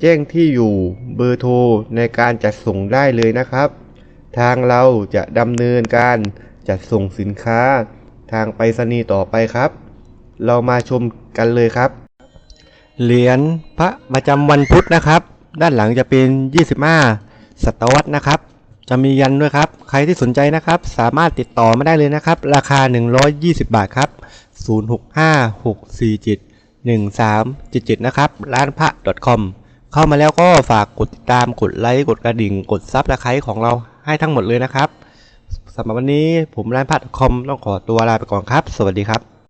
แจ้งที่อยู่เบอร์โทรในการจัดส่งได้เลยนะครับ ทางเราจะดำเนินการจัดส่งสินค้า ทางไปรษณีย์ต่อไปครับ เรามาชมกันเลยครับ เหรียญพระประจำวันพุธนะครับ ด้านหลังจะเป็น 25 ศตวรรษนะครับ จะมียันด้วยครับ ใครที่สนใจนะครับ สามารถติดต่อมาได้เลยนะครับ ราคา 120 บาทครับ 0656471377 นะครับ ร้านพระ .com เข้ามาแล้วก็ฝากกดติดตามกดไลค์กดกระดิ่ง กดซับสไครต์ของเราให้ทั้งหมดเลยนะครับสำหรับวันนี้ผมร้านพัดคอมต้องขอตัวลาไปก่อนครับ สวัสดีครับ